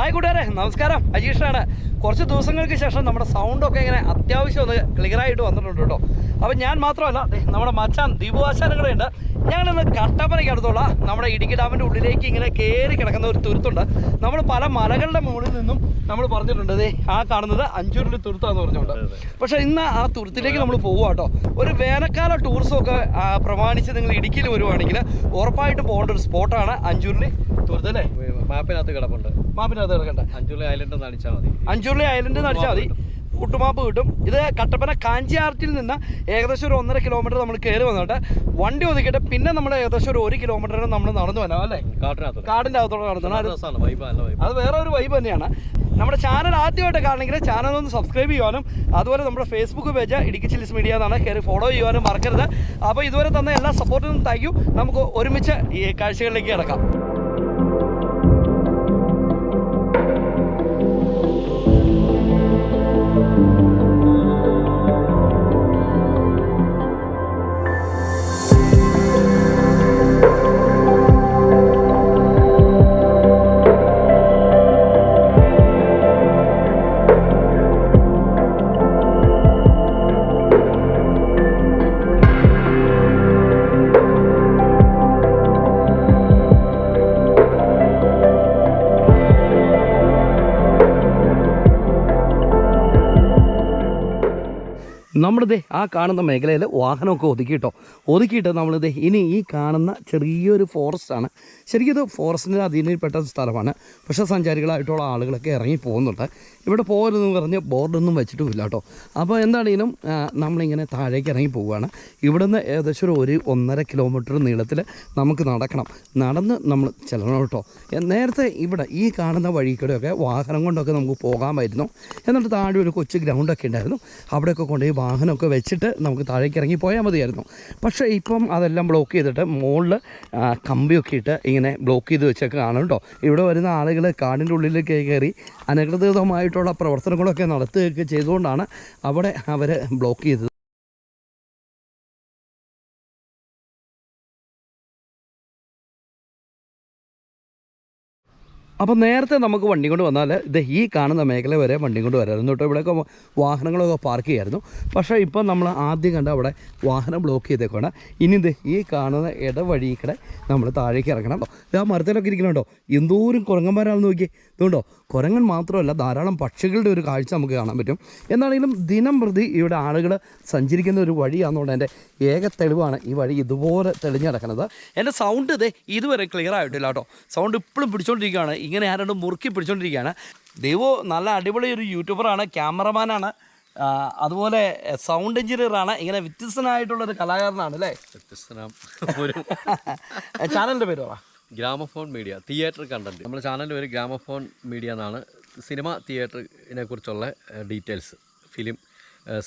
Hi കൂട്ടുകാരെ നമസ്കാരം. അജീഷാണ്. കുറച്ച് ദിവസങ്ങൾക്ക് ശേഷം നമ്മുടെ സൗണ്ടൊക്കെ ഇങ്ങനെ അത്യാവശ്യം ഒന്ന് ക്ലിയർ ആയിട്ട് വന്നിട്ടുണ്ട് കേട്ടോ. അപ്പം ഞാൻ മാത്രമല്ല നമ്മുടെ മച്ചാൻ ദീപുവാശാനും കൂടെ ഉണ്ട്. ഞങ്ങളിന്ന് കട്ടപ്പനയ്ക്ക് അടുത്തുള്ള നമ്മുടെ ഇടുക്കി ഡാമിന്റെ ഉള്ളിലേക്ക് ഇങ്ങനെ കയറി കിടക്കുന്ന ഒരു തുരുത്തുണ്ട്. നമ്മൾ പല മലകളുടെ മുകളിൽ നിന്നും നമ്മൾ പറഞ്ഞിട്ടുണ്ട് ആ കാണുന്നത് അഞ്ചൂരിൽ തുരുത്താന്ന് പറഞ്ഞുകൊണ്ട്. പക്ഷെ ഇന്ന് ആ തുരുത്തിലേക്ക് നമ്മൾ പോകുക കേട്ടോ. ഒരു വേനൽക്കാല ടൂറിസമൊക്കെ ഒക്കെ പ്രമാണിച്ച് നിങ്ങൾ ഇടുക്കിയിൽ വരുവാണെങ്കിൽ ഉറപ്പായിട്ടും പോകേണ്ട ഒരു സ്പോട്ടാണ് അഞ്ചൂരിൽ അല്ലേ മാപ്പിനകത്ത് കിടപ്പുണ്ട്. മാപ്പിനകത്ത് കിടക്കണ്ട. അഞ്ചുള്ളി ഐലൻഡ് അടിച്ചാൽ മതി. അഞ്ചുള്ളി ഐലൻഡ് എന്ന് അടിച്ചാൽ മതി. കുട്ടുമാപ്പ് കിട്ടും. ഇത് കട്ടപ്പന കാഞ്ചി ആർട്ടിൽ നിന്ന് ഏകദേശം ഒരു ഒന്നര കിലോമീറ്റർ നമ്മൾ കയറി വന്നിട്ട്. വണ്ടി ഒതുക്കിയിട്ട് പിന്നെ നമ്മൾ ഏകദേശം ഒരു ഒരു കിലോമീറ്റർ നമ്മൾ നടന്നു വരാം അല്ലേ? കാട്ടിനകത്ത് കാടിന്റെ അകത്തോടെ നടന്നു അത് വേറെ ഒരു വൈബ് തന്നെയാണ്. നമ്മുടെ ചാനൽ ആദ്യമായിട്ട് കാണണമെങ്കിൽ ചാനൽ ഒന്ന് സബ്സ്ക്രൈബ് ചെയ്യാനും അതുപോലെ നമ്മുടെ Facebook page Idukki chillies media എന്നാണ് കയറി ഫോളോ ചെയ്യുവാനും മറക്കരുത്. അപ്പോൾ ഇതുവരെ തന്ന എല്ലാ സപ്പോർട്ടിനും താങ്ക് നമുക്ക് ഒരുമിച്ച് ഈ കാഴ്ചകളിലേക്ക് കിടക്കാം. നമ്മളിതേ ആ കാണുന്ന മേഖലയിൽ വാഹനമൊക്കെ ഒതുക്കിയിട്ടോ. ഒതുക്കിയിട്ട് നമ്മളിത് ഇനി ഈ കാണുന്ന ചെറിയൊരു ഫോറസ്റ്റാണ് ശരിക്കും ഇത് ഫോറസ്റ്റിന്റെ അധീനയിൽപ്പെട്ട സ്ഥലമാണ്. പക്ഷേ സഞ്ചാരികളായിട്ടുള്ള ആളുകളൊക്കെ ഇറങ്ങി പോകുന്നുണ്ട്. ഇവിടെ പോകരുതെന്ന് പറഞ്ഞ് ബോർഡൊന്നും വെച്ചിട്ടുമില്ല കേട്ടോ. അപ്പോൾ എന്താണെങ്കിലും നമ്മളിങ്ങനെ താഴേക്ക് ഇറങ്ങി പോവുകയാണ്. ഇവിടുന്ന് ഏകദേശം ഒരു ഒന്നര കിലോമീറ്റർ നീളത്തിൽ നമുക്ക് നടക്കണം. നടന്ന് നമ്മൾ ചെല്ലണം കേട്ടോ. നേരത്തെ ഇവിടെ ഈ കാണുന്ന വഴി കൂടെയൊക്കെ വാഹനം കൊണ്ടൊക്കെ നമുക്ക് പോകാമായിരുന്നു. എന്നിട്ട് താഴെ ഒരു കൊച്ചു ഗ്രൗണ്ടൊക്കെ ഉണ്ടായിരുന്നു. അവിടെയൊക്കെ കൊണ്ടുപോയി വാഹനമൊക്കെ വെച്ചിട്ട് നമുക്ക് താഴേക്ക് ഇറങ്ങി പോയാൽ മതിയായിരുന്നു. പക്ഷേ ഇപ്പം അതെല്ലാം ബ്ലോക്ക് ചെയ്തിട്ട് മുകളിൽ കമ്പിയൊക്കെ ഇട്ട് ഇങ്ങനെ ബ്ലോക്ക് ചെയ്ത് വെച്ചൊക്കെ കാണും കേട്ടോ ഇവിടെ വരുന്ന ആളുകൾ കാടിന്റെ ഉള്ളിലേക്ക് കയറി അനധികൃതമായിട്ടുള്ള പ്രവർത്തനങ്ങളൊക്കെ നടത്തുകയൊക്കെ ചെയ്തുകൊണ്ടാണ് അവിടെ അവർ ബ്ലോക്ക് ചെയ്തത്. അപ്പോൾ നേരത്തെ നമുക്ക് വണ്ടി കൊണ്ട് വന്നാൽ ഇത് ഈ കാണുന്ന മേഖല വരെ വണ്ടി കൊണ്ട് വരായിരുന്നു കേട്ടോ. ഇവിടെയൊക്കെ വാഹനങ്ങളൊക്കെ പാർക്ക് ചെയ്യായിരുന്നു. പക്ഷേ ഇപ്പം നമ്മൾ ആദ്യം കണ്ട അവിടെ വാഹനം ബ്ലോക്ക് ചെയ്തേക്കാണ് ഇനി ഇത് ഈ കാണുന്ന ഇടവഴി നമ്മൾ താഴേക്ക് ഇറങ്ങണം. ആ മരത്തിലൊക്കെ ഇരിക്കണുണ്ടോ? എന്തോരം കുരങ്ങന്മാരാണെന്ന് നോക്കി ഇതുകൊണ്ടോ കുരങ്ങൻ മാത്രമല്ല ധാരാളം പക്ഷികളുടെ ഒരു കാഴ്ച നമുക്ക് കാണാൻ പറ്റും. എന്നാണെങ്കിലും ദിനം പ്രതി ഇവിടെ ആളുകൾ സഞ്ചരിക്കുന്ന ഒരു വഴിയാണെന്നുള്ള എന്റെ ഏക തെളിവാണ്. ഈ വഴി ഇതുപോലെ തെളിഞ്ഞു കിടക്കുന്നത് എന്റെ സൗണ്ട് ഇതേ ഇതുവരെ ക്ലിയർ ആയിട്ടില്ല കേട്ടോ. സൗണ്ട് ഇപ്പോഴും പിടിച്ചുകൊണ്ടിരിക്കുകയാണ് ഇങ്ങനെ ആരാണ്ട് മുറുക്കി പിടിച്ചുകൊണ്ടിരിക്കുകയാണ് ദൈവോ നല്ല അടിപൊളി ഒരു യൂട്യൂബറാണ് ക്യാമറമാനാണ് അതുപോലെ സൗണ്ട് എഞ്ചിനീയറാണ് ഇങ്ങനെ വ്യത്യസ്തനായിട്ടുള്ളൊരു കലാകാരനാണ് അല്ലേ? വ്യത്യസ്തനാം. ഒരു ചാനലിന്റെ പേര് പറ. Gramophone media theatre content. നമ്മുടെ ചാനലിന്റെ പേര് ഗ്രാമഫോൺ മീഡിയ എന്നാണ്. സിനിമ തിയേറ്ററിനെ കുറിച്ചുള്ള ഡീറ്റെയിൽസ്. ഫിലിം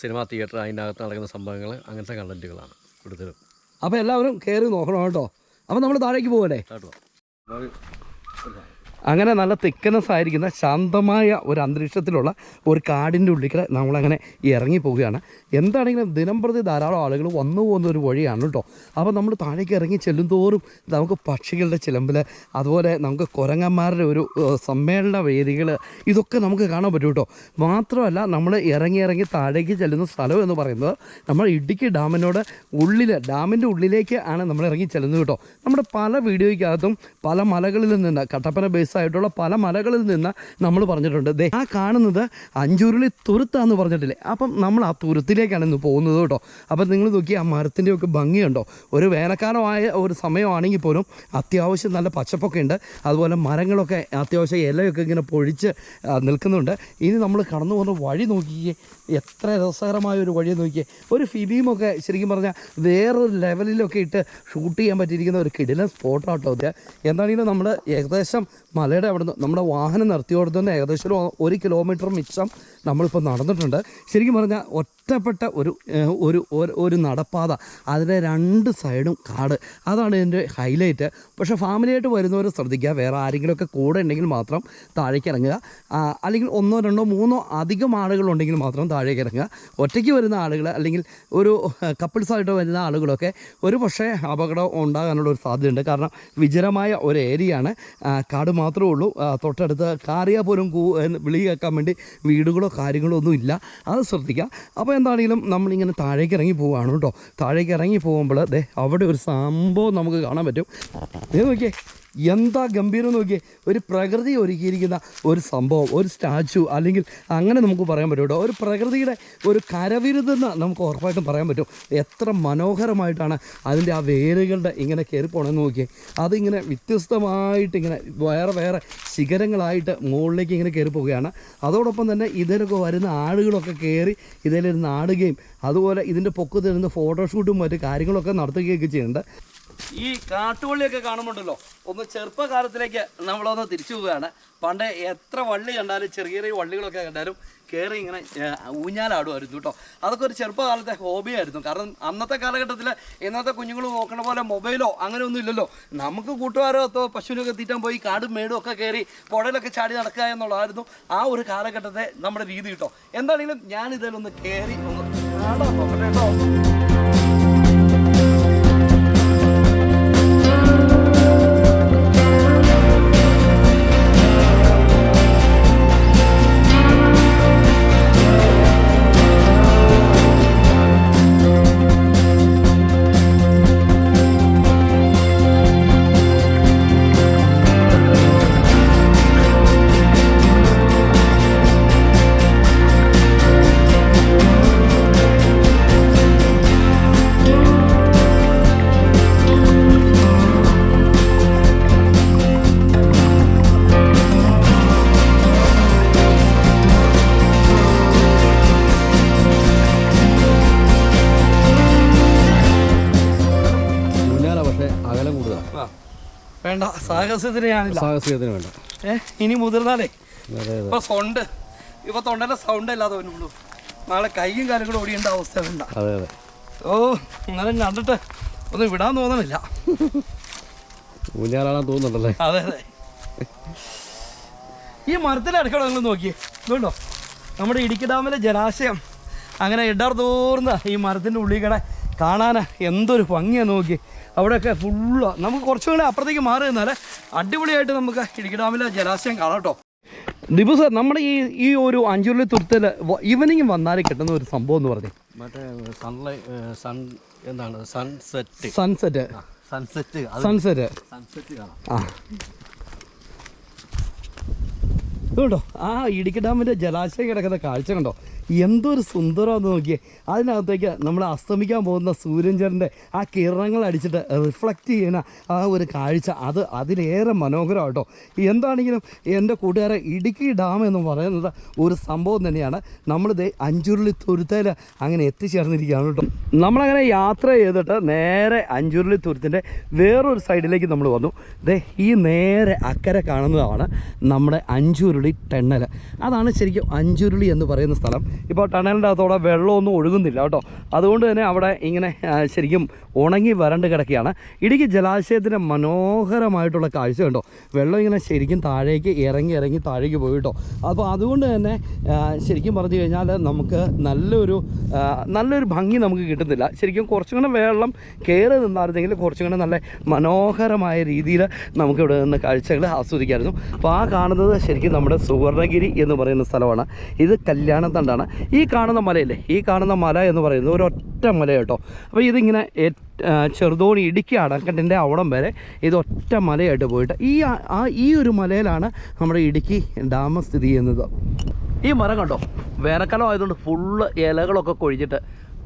സിനിമ തിയേറ്റർ അതിന്റെ അകത്ത് നടക്കുന്ന സംഭവങ്ങൾ അങ്ങനത്തെ കണ്ടന്റുകളാണ് കൂടുതലും. അപ്പോൾ എല്ലാവരും കയറി നോക്കണം കേട്ടോ. അപ്പോൾ നമ്മൾ താഴേക്ക് പോകല്ലേ കേട്ടോ അങ്ങനെ നല്ല തിക്കനസ് ആയിരിക്കുന്ന ശാന്തമായ ഒരു അന്തരീക്ഷത്തിലുള്ള ഒരു കാടിന്റെ ഉള്ളിൽ നമ്മളങ്ങനെ ഇറങ്ങി പോവുകയാണ്. എന്താണെങ്കിലും ദിനം പ്രതി ധാരാളം ആളുകൾ വന്നു പോകുന്ന ഒരു വഴിയാണ് കേട്ടോ അപ്പോൾ നമ്മൾ താഴേക്ക് ഇറങ്ങി ചെല്ലും തോറും നമുക്ക് പക്ഷികളുടെ ചിലമ്പിൽ അതുപോലെ നമുക്ക് കുരങ്ങന്മാരുടെ ഒരു സമ്മേളന വേദികൾ ഇതൊക്കെ നമുക്ക് കാണാൻ പറ്റും കേട്ടോ മാത്രമല്ല നമ്മൾ ഇറങ്ങി ഇറങ്ങി താഴേക്ക് ചെല്ലുന്ന സ്ഥലം എന്ന് പറയുന്നത് നമ്മൾ ഇടുക്കി ഡാമിനോട് ഉള്ളിൽ ഡാമിന്റെ ഉള്ളിലേക്ക് ആണ് നമ്മൾ ഇറങ്ങി ചെല്ലുന്നത് കേട്ടോ നമ്മുടെ പല വീഡിയോയ്ക്കകത്തും പല മലകളിൽ നിന്ന് കട്ടപ്പന ബേസ് ആയിട്ടുള്ള പല മലകളിൽ നിന്ന് നമ്മൾ പറഞ്ഞിട്ടുണ്ട്. ദേ ആ കാണുന്നത് അഞ്ചുരുളി തുരുത്താന്ന് പറഞ്ഞിട്ടില്ലേ? അപ്പം നമ്മൾ ആ തുരുത്തിലേക്കാണ് ഇന്ന് പോകുന്നത് കേട്ടോ. അപ്പം നിങ്ങൾ നോക്കി ആ മരത്തിന്റെ ഒക്കെ ഭംഗിയുണ്ടോ? ഒരു വേനൽക്കാലമായ ഒരു സമയമാണെങ്കിൽ പോലും അത്യാവശ്യം നല്ല പച്ചപ്പൊക്കെ ഉണ്ട്. അതുപോലെ മരങ്ങളൊക്കെ അത്യാവശ്യം ഇലയൊക്കെ ഇങ്ങനെ പൊഴിച്ച് നിൽക്കുന്നുണ്ട്. ഇനി നമ്മൾ കടന്നു പോകുന്ന വഴി നോക്കിയേ എത്ര രസകരമായ ഒരു വഴി നോക്കിയേ. ഒരു ഫിലിമൊക്കെ ശരിക്കും പറഞ്ഞാൽ വേറൊരു ലെവലിലൊക്കെ ഇട്ട് ഷൂട്ട് ചെയ്യാൻ പറ്റിയിരിക്കുന്ന ഒരു കിടിലൻ സ്പോട്ടാട്ടോ ഇത്. എന്താണെങ്കിലും നമ്മൾ ഏകദേശം മലയുടെ അവിടെ നിന്ന് നമ്മുടെ വാഹനം നിർത്തിയോടത്തുനിന്ന് ഏകദേശം ഒരു കിലോമീറ്റർ മിച്ചം നമ്മളിപ്പോൾ നടന്നിട്ടുണ്ട്. ശരിക്കും പറഞ്ഞാൽ ഒറ്റ ഇഷ്ടപ്പെട്ട ഒരു ഒരു ഒരു- നടപ്പാത. അതിന്റെ രണ്ട് സൈഡും കാട്. അതാണ് എന്റെ ഹൈലൈറ്റ്. പക്ഷേ ഫാമിലിയായിട്ട് വരുന്നവർ ശ്രദ്ധിക്കുക. വേറെ ആരെങ്കിലുമൊക്കെ കൂടെ ഉണ്ടെങ്കിൽ മാത്രം താഴേക്ക് ഇറങ്ങുക. അല്ലെങ്കിൽ ഒന്നോ രണ്ടോ മൂന്നോ അധികം ആളുകളുണ്ടെങ്കിൽ മാത്രം താഴേക്ക് ഇറങ്ങുക. ഒറ്റയ്ക്ക് വരുന്ന ആളുകൾ അല്ലെങ്കിൽ ഒരു കപ്പിൾസായിട്ട് വരുന്ന ആളുകളൊക്കെ ഒരു പക്ഷേ അപകടം ഉണ്ടാകാനുള്ള ഒരു സാധ്യതയുണ്ട്. കാരണം വിജനമായ ഒരു ഏരിയയാണ്. കാട് മാത്രമേ ഉള്ളൂ. തൊട്ടടുത്ത് കാറിയാൽ പോലും കൂ വിളി കേൾക്കാൻ വേണ്ടി വീടുകളോ കാര്യങ്ങളോ ഒന്നും ഇല്ല. അത് ശ്രദ്ധിക്കുക. അപ്പോൾ എന്താണെങ്കിലും നമ്മളിങ്ങനെ താഴേക്ക് ഇറങ്ങി പോവുകയാണ് കേട്ടോ. താഴേക്ക് ഇറങ്ങി പോകുമ്പോൾ ദേ അവിടെ ഒരു സംഭവം നമുക്ക് കാണാൻ പറ്റും. നോക്കിയേ. എന്താ ഗംഭീരം നോക്കിയേ ഒരു പ്രകൃതി ഒരുക്കിയിരിക്കുന്ന ഒരു സംഭവം ഒരു സ്റ്റാച്ചു അല്ലെങ്കിൽ അങ്ങനെ നമുക്ക് പറയാൻ പറ്റും കേട്ടോ. ഒരു പ്രകൃതിയുടെ ഒരു കരവിരുതെന്ന് നമുക്ക് ഉറപ്പായിട്ടും പറയാൻ പറ്റും. എത്ര മനോഹരമായിട്ടാണ് അതിന്റെ ആ വേരുകളുടെ ഇങ്ങനെ കയറി പോകണമെന്ന് നോക്കിയേ. അതിങ്ങനെ വ്യത്യസ്തമായിട്ട് ഇങ്ങനെ വേറെ വേറെ ശിഖരങ്ങളായിട്ട് മുകളിലേക്ക് ഇങ്ങനെ കയറി പോവുകയാണ്. അതോടൊപ്പം തന്നെ ഇതിലൊക്കെ വരുന്ന ആളുകളൊക്കെ കയറി ഇതിലിരുന്ന് ആടുകയും അതുപോലെ ഇതിന്റെ പൊക്കത്തിൽ നിന്ന് ഫോട്ടോഷൂട്ടും മറ്റു കാര്യങ്ങളൊക്കെ നടത്തുകയൊക്കെ ചെയ്യുന്നുണ്ട്. ഈ കാട്ടുവള്ളിയൊക്കെ കാണുമ്പോണ്ടല്ലോ ഒന്ന് ചെറുപ്പകാലത്തിലേക്ക് നമ്മളൊന്ന് തിരിച്ചു പോവുകയാണ്. പണ്ട് എത്ര വള്ളി കണ്ടാലും ചെറിയ ചെറിയ വള്ളികളൊക്കെ കണ്ടാലും കയറി ഇങ്ങനെ ഊഞ്ഞാലാടുമായിരുന്നു കേട്ടോ. അതൊക്കെ ഒരു ചെറുപ്പകാലത്തെ ഹോബിയായിരുന്നു. കാരണം അന്നത്തെ കാലഘട്ടത്തിൽ ഇന്നത്തെ കുഞ്ഞുങ്ങൾ നോക്കണ പോലെ മൊബൈലോ അങ്ങനെ ഒന്നും ഇല്ലല്ലോ. നമുക്ക് കൂട്ടുകാരോ അതോ പശുവിനൊക്കെ തീറ്റാൻ പോയി കാടും മേടും ഒക്കെ കയറി പുഴയിലൊക്കെ ചാടി നടക്കുക എന്നുള്ളതായിരുന്നു ആ ഒരു കാലഘട്ടത്തെ നമ്മുടെ രീതി കേട്ടോ. എന്താണെങ്കിലും ഞാൻ ഇതിലൊന്ന് കയറി ഒന്ന് നോക്കട്ടെ കേട്ടോ. വേണ്ട. സാഹസത്തിന് ഞാനില്ല. സാഹസികത്തിന് വേണ്ട. ഏ ഇനി മുതിർന്നാലേ. ഇപ്പൊ സൗണ്ട്. ഇപ്പൊ തൊണ്ടന്റെ സൗണ്ട് അല്ലാതെ വരുന്നുള്ളൂ നാളെ കൈയും കാലും കൂടെ ഓടിയേണ്ട അവസ്ഥ വേണ്ട. അതെ അതെ. ഓ ഇന്നലെ കണ്ടിട്ട് ഒന്നും വിടാൻ തോന്നണില്ല. ഊഞ്ഞാലാണെന്ന് തോന്നുന്നുണ്ടല്ലേ? അതെ അതെ. ഈ മരത്തിന്റെ അടുക്കള നിങ്ങൾ നോക്കിയേ. ഇതുണ്ടോ? നമ്മുടെ ഇടുക്കി ഡാമിലെ ജലാശയം. അങ്ങനെ ഇടർ തോർന്ന് ഈ മരത്തിന്റെ ഉള്ളിൽ കൂടെ കാണാൻ എന്തൊരു ഭംഗിയാണ് നോക്കി. അവിടെയൊക്കെ ഫുള്ള് നമുക്ക് കുറച്ചും കൂടെ അപ്പുറത്തേക്ക് മാറി നിന്നാൽ അടിപൊളിയായിട്ട് നമുക്ക് ഇടുക്കി ഡാമിലെ ജലാശയം കാണാം കേട്ടോ. ദിബു സാർ നമ്മുടെ ഈ ഈ ഒരു അഞ്ചുരുളി തുരുത്തിൽ ഈവനിങ് വന്നാൽ കിട്ടുന്ന ഒരു സംഭവം എന്ന് പറഞ്ഞു. മറ്റേ സൺലൈ സൺ എന്താണ്? Sunset sunset sunset sunset sunset കാണാം. ആ. ഇതുണ്ടോ? ആ ഇടുക്കി ഡാമിന്റെ ജലാശയം കിടക്കുന്ന കാഴ്ച കണ്ടോ? എന്തൊരു സുന്ദരമാണെന്ന് നോക്കിയേ. അതിനകത്തേക്ക് നമ്മൾ അസ്തമിക്കാൻ പോകുന്ന സൂര്യചന്ദ്രന്റെ ആ കിരണങ്ങൾ അടിച്ചിട്ട് റിഫ്ലക്റ്റ് ചെയ്യുന്ന ആ ഒരു കാഴ്ച. അത് അതിലേറെ മനോഹരം കേട്ടോ. എന്താണെങ്കിലും എന്റെ കൂട്ടുകാരെ ഇടുക്കി ഡാം എന്ന് പറയുന്നത് ഒരു സംഭവം തന്നെയാണ്. നമ്മളിത് അഞ്ചുരുളി തുരുത്തേൽ അങ്ങനെ എത്തിച്ചേർന്നിരിക്കുകയാണ് കേട്ടോ. നമ്മളങ്ങനെ യാത്ര ചെയ്തിട്ട് നേരെ അഞ്ചുരുളി തുരുത്തിന്റെ വേറൊരു സൈഡിലേക്ക് നമ്മൾ വന്നു. ദേ ഈ നേരെ അക്കരെ കാണുന്നതാണ് നമ്മുടെ അഞ്ചുരുളി ടെണ്ണൽ അതാണ് ശരിക്കും അഞ്ചുരുളി എന്ന് പറയുന്ന സ്ഥലം. ഇപ്പോൾ ടണലിന്റെ അകത്തോടെ വെള്ളമൊന്നും ഒഴുകുന്നില്ല കേട്ടോ. അതുകൊണ്ട് തന്നെ അവിടെ ഇങ്ങനെ ശരിക്കും ഉണങ്ങി വരണ്ട് കിടക്കുകയാണ്. ഇടുക്കി ജലാശയത്തിന്റെ മനോഹരമായിട്ടുള്ള കാഴ്ച കണ്ടോ? വെള്ളം ഇങ്ങനെ ശരിക്കും താഴേക്ക് ഇറങ്ങി ഇറങ്ങി താഴേക്ക് പോയി കേട്ടോ. അപ്പോൾ അതുകൊണ്ട് തന്നെ ശരിക്കും പറഞ്ഞു കഴിഞ്ഞാൽ നമുക്ക് നല്ലൊരു നല്ലൊരു ഭംഗി നമുക്ക് കിട്ടുന്നില്ല. ശരിക്കും കുറച്ചും കൂടെ വെള്ളം കയറി നിന്നായിരുന്നെങ്കിൽ കുറച്ചും കൂടെ നല്ല മനോഹരമായ രീതിയിൽ നമുക്ക് ഇവിടെ നിന്ന് കാഴ്ചകൾ ആസ്വദിക്കാമായിരുന്നു അപ്പോൾ ആ കാണുന്നത് ശരിക്കും നമ്മുടെ സുവർണഗിരി എന്ന് പറയുന്ന സ്ഥലമാണ്. ഇത് കല്യാണത്തണ്ടാണ്. ഈ കാണുന്ന മലയില്ലേ? ഈ കാണുന്ന മല എന്ന് പറയുന്നത് ഒരൊറ്റ മല കേട്ടോ അപ്പോൾ ഇതിങ്ങനെ ചെറുതോണി ഇടുക്കി അടക്കട്ടിന്റെ അവിടം വരെ ഇത് ഒറ്റ മലയായിട്ട് പോയിട്ട്. ഈ ആ- ഈ ഒരു മലയിലാണ് നമ്മുടെ ഇടുക്കി ഡാം സ്ഥിതി ചെയ്യുന്നത്. ഈ മരം കണ്ടോ? വേനൽക്കാലം ആയതുകൊണ്ട് ഫുള്ള് ഇലകളൊക്കെ കൊഴിഞ്ഞിട്ട്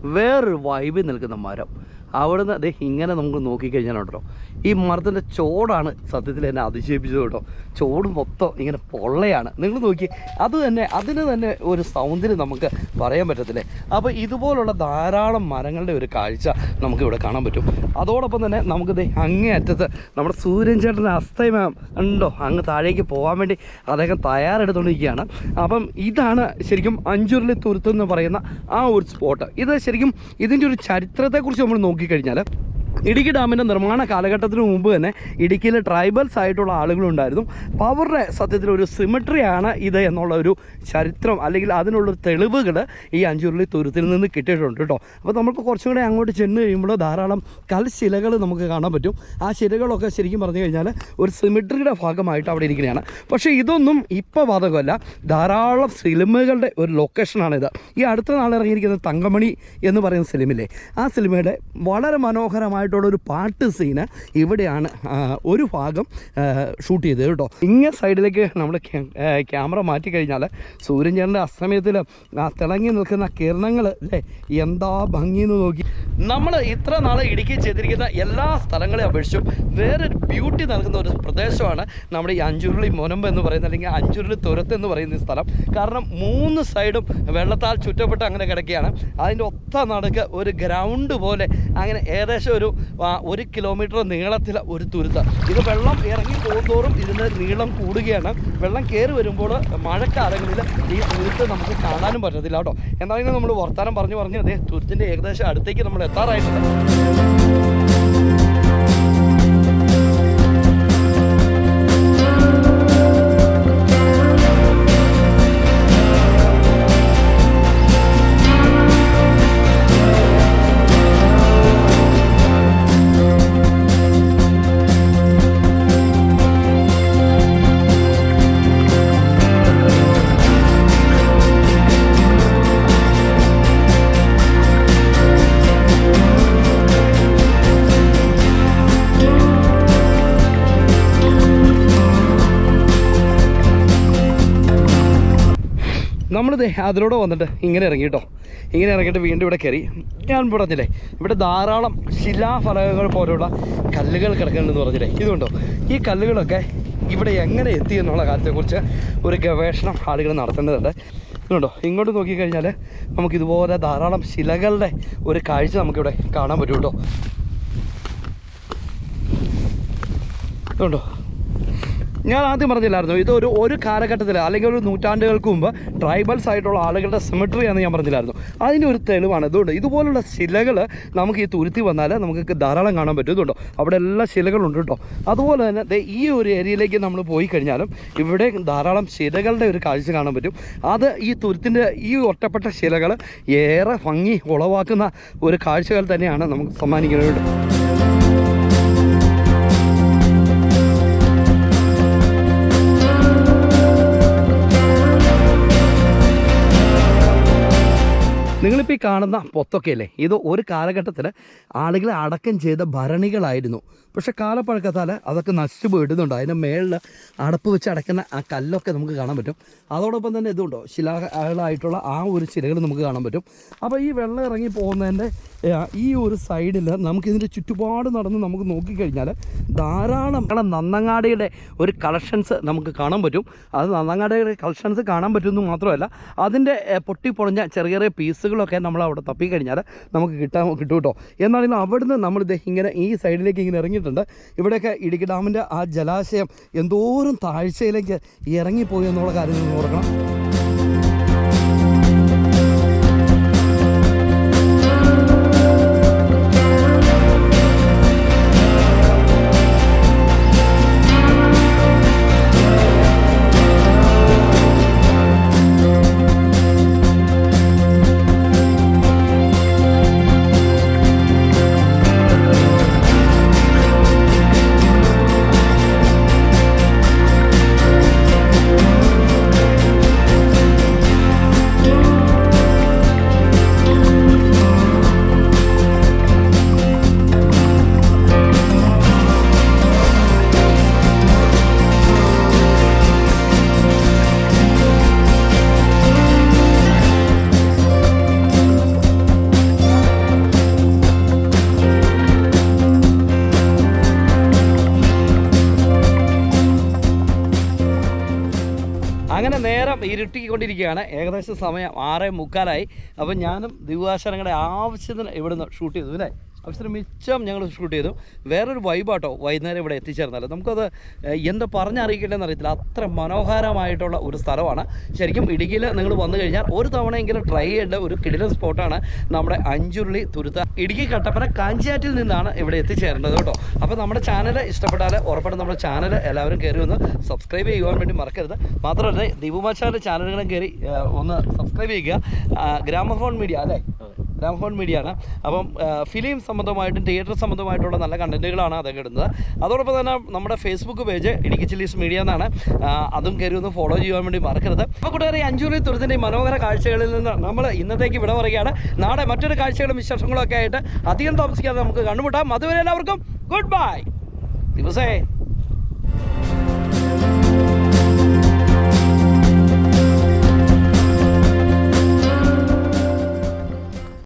വേറൊരു വൈബിൽ നിൽക്കുന്ന മരം. അവിടുന്ന് ദേ ഇങ്ങനെ നമുക്ക് നോക്കിക്കഴിഞ്ഞാൽ കേട്ടോ ഈ മരത്തിന്റെ ചോടാണ് സത്യത്തിൽ എന്നെ അതിശയിപ്പിച്ചത് കേട്ടോ. ചോട് മൊത്തം ഇങ്ങനെ പൊള്ളയാണ്. നിങ്ങൾ നോക്കി അത് തന്നെ അതിന് തന്നെ ഒരു സൗന്ദര്യം നമുക്ക് പറയാൻ പറ്റത്തില്ലേ? അപ്പോൾ ഇതുപോലുള്ള ധാരാളം മരങ്ങളുടെ ഒരു കാഴ്ച നമുക്ക് ഇവിടെ കാണാൻ പറ്റും. അതോടൊപ്പം തന്നെ നമുക്ക് ദേ അങ്ങേ അറ്റത്ത് നമ്മുടെ സൂര്യൻ ചേട്ടന്റെ അസ്തമയം ഉണ്ടോ? അങ്ങ് താഴേക്ക് പോകാൻ വേണ്ടി അദ്ദേഹം തയ്യാറെടുത്തുകൊണ്ടിരിക്കുകയാണ്. അപ്പം ഇതാണ് ശരിക്കും അഞ്ചുരുളി തുരുത്ത് എന്ന് പറയുന്ന ആ ഒരു സ്പോട്ട്. ഇത് ശരിക്കും ഇതിന്റെ ഒരു ചരിത്രത്തെക്കുറിച്ച് നമ്മൾ നോക്കിക്കഴിഞ്ഞാൽ ഇടുക്കി ഡാമിന്റെ നിർമ്മാണ കാലഘട്ടത്തിന് മുമ്പ് തന്നെ ഇടുക്കിയിൽ ട്രൈബൽസ് ആയിട്ടുള്ള ആളുകളുണ്ടായിരുന്നു. അപ്പോൾ അവരുടെ സത്യത്തിൽ ഒരു സിമിട്രിയാണ് ഇത് എന്നുള്ള ഒരു ചരിത്രം അല്ലെങ്കിൽ അതിനുള്ള തെളിവുകൾ ഈ അഞ്ചുരുളി തുരുത്തിൽ നിന്ന് കിട്ടിയിട്ടുണ്ട് കേട്ടോ. അപ്പോൾ നമുക്ക് കുറച്ചും കൂടെ അങ്ങോട്ട് ചെന്ന് കഴിയുമ്പോൾ ധാരാളം കൽശിലകൾ നമുക്ക് കാണാൻ പറ്റും. ആ ശിലകളൊക്കെ ശരിക്കും പറഞ്ഞു കഴിഞ്ഞാൽ ഒരു സിമിട്രിയുടെ ഭാഗമായിട്ട് അവിടെ ഇരിക്കുകയാണ്. പക്ഷേ ഇതൊന്നും ഇപ്പോൾ ബാധകമല്ല. ധാരാളം സിനിമകളുടെ ഒരു ലൊക്കേഷനാണിത് ഈ അടുത്ത നാൾ ഇറങ്ങിയിരിക്കുന്ന തങ്കമണി എന്ന് പറയുന്ന സിനിമയില്ലേ ആ സിനിമയുടെ വളരെ മനോഹരമായിട്ടുള്ള ഒരു പാട്ട് സീന് ഇവിടെയാണ് ഒരു ഭാഗം ഷൂട്ട് ചെയ്തത് കേട്ടോ. ഇങ്ങ സൈഡിലേക്ക് നമ്മൾ ക്യാമറ മാറ്റി കഴിഞ്ഞാൽ സൂര്യചന്ദ്രന്റെ അസ്തമയത്തിൽ ആ തിളങ്ങി നിൽക്കുന്ന കിരണങ്ങൾ അല്ലേ എന്താ ഭംഗി എന്ന് നോക്കി. നമ്മൾ ഇത്ര നാളെ ഇടുക്കി ചെയ്തിരിക്കുന്ന എല്ലാ സ്ഥലങ്ങളെയും അപേക്ഷിച്ചും വേറൊരു ബ്യൂട്ടി നൽകുന്ന ഒരു പ്രദേശമാണ് നമ്മുടെ ഈ അഞ്ചുരുളി മുനമ്പ് എന്ന് പറയുന്ന അല്ലെങ്കിൽ അഞ്ചുരുളി തുരത്ത് എന്ന് പറയുന്ന ഈ സ്ഥലം. കാരണം മൂന്ന് സൈഡും വെള്ളത്താൽ ചുറ്റപ്പെട്ട് അങ്ങനെ കിടക്കുകയാണ്. അതിന്റെ ഒത്ത നടക്ക് ഒരു ഗ്രൗണ്ട് പോലെ അങ്ങനെ ഏകദേശം ഒരു ഒരു കിലോമീറ്റർ നീളത്തിൽ ഒരു തുരുത്ത്. ഇത് വെള്ളം ഇറങ്ങി പോകുന്തോറും ഇതിന്റെ നീളം കൂടുകയാണ്. വെള്ളം കയറി വരുമ്പോൾ മഴക്കാലങ്ങളിൽ ഈ തുരുത്ത് നമുക്ക് കാണാനും പറ്റത്തില്ല കേട്ടോ. എന്തായാലും നമ്മൾ വർത്താനം പറഞ്ഞു പറഞ്ഞ് അതേ തുരുത്തിന്റെ ഏകദേശം അടുത്തേക്ക് നമ്മൾ എത്താറായിട്ടുണ്ട്. നമ്മളിത് അതിലൂടെ വന്നിട്ട് ഇങ്ങനെ ഇറങ്ങി കേട്ടോ ഇങ്ങനെ ഇറങ്ങിയിട്ട് വീണ്ടും ഇവിടെ കയറി. ഞാൻ പറഞ്ഞില്ലേ ഇവിടെ ധാരാളം ശിലാഫലകങ്ങൾ പോലെയുള്ള കല്ലുകൾ കിടക്കുന്നുണ്ടെന്ന് പറഞ്ഞില്ലേ? ഇതുകൊണ്ടോ ഈ കല്ലുകളൊക്കെ ഇവിടെ എങ്ങനെ എത്തി എന്നുള്ള കാര്യത്തെക്കുറിച്ച് ഒരു ഗവേഷണം ആളുകൾ നടത്തേണ്ടതുണ്ട് ഇതുണ്ടോ? ഇങ്ങോട്ട് നോക്കിക്കഴിഞ്ഞാൽ നമുക്കിതുപോലെ ധാരാളം ശിലകളുടെ ഒരു കാഴ്ച നമുക്കിവിടെ കാണാൻ പറ്റും കേട്ടോ. ഇതുണ്ടോ? ഞാൻ ആദ്യം പറഞ്ഞില്ലായിരുന്നു. ഇത് ഒരു ഒരു കാലഘട്ടത്തിൽ അല്ലെങ്കിൽ ഒരു നൂറ്റാണ്ടുകൾക്ക് മുമ്പ് ട്രൈബൽസ് ആയിട്ടുള്ള ആളുകളുടെ സിമിട്രി എന്ന് ഞാൻ പറഞ്ഞില്ലായിരുന്നു. അതിന്റെ ഒരു തെളിവാണ് ഇതുകൊണ്ട് ഇതുപോലുള്ള ശിലകൾ നമുക്ക് ഈ തുരുത്തി വന്നാൽ നമുക്ക് ധാരാളം കാണാൻ പറ്റും ഇതുണ്ടോ അവിടെ എല്ലാ ശിലകളുണ്ട് കേട്ടോ. അതുപോലെ തന്നെ ഈ ഒരു ഏരിയയിലേക്ക് നമ്മൾ പോയി കഴിഞ്ഞാലും ഇവിടെ ധാരാളം ശിലകളുടെ ഒരു കാഴ്ച കാണാൻ പറ്റും. അത് ഈ തുരുത്തിന്റെ ഈ ഒറ്റപ്പെട്ട ശിലകൾ ഏറെ ഭംഗി ഉളവാക്കുന്ന ഒരു കാഴ്ചകൾ തന്നെയാണ് നമുക്ക് സമ്മാനിക്കുന്നത് കാണുന്ന പൊത്തൊക്കെ അല്ലേ ഇത് ഒരു കാലഘട്ടത്തിൽ ആളുകളെ അടക്കം ചെയ്ത ഭരണികളായിരുന്നു. പക്ഷെ കാലപ്പഴക്കത്താൽ അതൊക്കെ നശിച്ചു പോയിടുന്നുണ്ട്. അതിന്റെ മേളിൽ അടപ്പ് വെച്ച് അടയ്ക്കുന്ന ആ കല്ലൊക്കെ നമുക്ക് കാണാൻ പറ്റും. അതോടൊപ്പം തന്നെ ഇതുണ്ടോ? ശിലാകളായിട്ടുള്ള ആ ഒരു ശിലകൾ നമുക്ക് കാണാൻ പറ്റും. അപ്പോൾ ഈ വെള്ളം ഇറങ്ങി പോകുന്നതിന്റെ ഈ ഒരു സൈഡിൽ നമുക്കിതിന്റെ ചുറ്റുപാട് നടന്ന് നമുക്ക് നോക്കിക്കഴിഞ്ഞാൽ ധാരാളം നന്നങ്ങാടിയുടെ ഒരു കളക്ഷൻസ് നമുക്ക് കാണാൻ പറ്റും. അത് നന്നങ്ങാടിയുടെ കളക്ഷൻസ് കാണാൻ പറ്റുമെന്ന് മാത്രമല്ല അതിന്റെ പൊട്ടി പൊട്ടിപ്പൊളഞ്ഞ ചെറിയ ചെറിയ പീസുകളൊക്കെ നമ്മൾ അവിടെ തപ്പിക്കഴിഞ്ഞാൽ നമുക്ക് കിട്ടാൻ കിട്ടും കേട്ടോ. എന്നാണെങ്കിലും അവിടുന്ന് നമ്മളിത് ഇങ്ങനെ ഈ സൈഡിലേക്ക് ഇങ്ങനെ ഇറങ്ങിയിട്ടുണ്ട് ഇവിടെയൊക്കെ ഇടുക്കി ഡാമിന്റെ ആ ജലാശയം എന്തോരം താഴ്ചയിലേക്ക് ഇറങ്ങിപ്പോയി എന്നുള്ള കാര്യം നിങ്ങൾ ഓർക്കണം. നേരം ഇരുട്ടിക്കൊണ്ടിരിക്കുകയാണ് ഏകദേശം സമയം ആറേ മുക്കാലായി. അപ്പം ഞാനും ദിവാശരങ്ങളുടെ ആവശ്യത്തിന് ഇവിടുന്ന് ഷൂട്ട് ചെയ്തു അല്ലേ? അവസരം മിച്ചം ഞങ്ങൾ ഷൂട്ട് ചെയ്തു. വേറൊരു വൈബാട്ടോ വൈകുന്നേരം ഇവിടെ എത്തിച്ചേർന്നാലും നമുക്കത് എന്താ പറഞ്ഞറിയിക്കേണ്ടതെന്ന് അറിയത്തില്ല. അത്ര മനോഹരമായിട്ടുള്ള ഒരു സ്ഥലമാണ്. ശരിക്കും ഇടുക്കിയിൽ നിങ്ങൾ വന്നു കഴിഞ്ഞാൽ ഒരു തവണയെങ്കിലും ട്രൈ ചെയ്യേണ്ട ഒരു കിടിലൻ സ്പോട്ടാണ് നമ്മുടെ അഞ്ചുരുളി തുരുത്ത. ഇടുക്കി കട്ടപ്പന കാഞ്ചാറ്റിൽ നിന്നാണ് ഇവിടെ എത്തിച്ചേരേണ്ടത് കേട്ടോ. അപ്പോൾ നമ്മുടെ ചാനൽ ഇഷ്ടപ്പെട്ടാൽ ഉറപ്പായിട്ടും നമ്മുടെ ചാനൽ എല്ലാവരും കയറി ഒന്ന് സബ്സ്ക്രൈബ് ചെയ്യുവാൻ വേണ്ടി മറക്കരുത്. മാത്രമല്ല ദീപുമാച്ചാന്റെ ചാനലുകളും കയറി ഏഹ്, ഒന്ന് സബ്സ്ക്രൈബ് ചെയ്യുക. ഗ്രാമഫോൺ മീഡിയ അല്ലേ? ഗ്രാമഫോൺ മീഡിയ ആണ്. അപ്പം ഫിലിം സംബന്ധമായിട്ടും തിയേറ്റർ സംബന്ധമായിട്ടുള്ള നല്ല കണ്ടന്റുകളാണ് അതൊക്കെ ഇടുന്നത്. അതോടൊപ്പം തന്നെ നമ്മുടെ Facebook page Idukki chillies media എന്നാണ്. അതും കയറി ഒന്ന് ഫോളോ ചെയ്യാൻ വേണ്ടി മറക്കരുത്. അപ്പോൾ കൂട്ടുകാരെ അഞ്ചൂരി തുരുത്തിന്റെ മനോഹര കാഴ്ചകളിൽ നിന്ന് നമ്മൾ ഇന്നത്തേക്ക് വിട പറയുകയാണ്. നാളെ മറ്റൊരു കാഴ്ചകളും വിശേഷങ്ങളും ഒക്കെ ആയിട്ട് അധികം താമസിക്കാതെ നമുക്ക് കണ്ടുമുട്ടാം. അതുവരെ എല്ലാവർക്കും ഗുഡ് ബൈ ദിവസേ.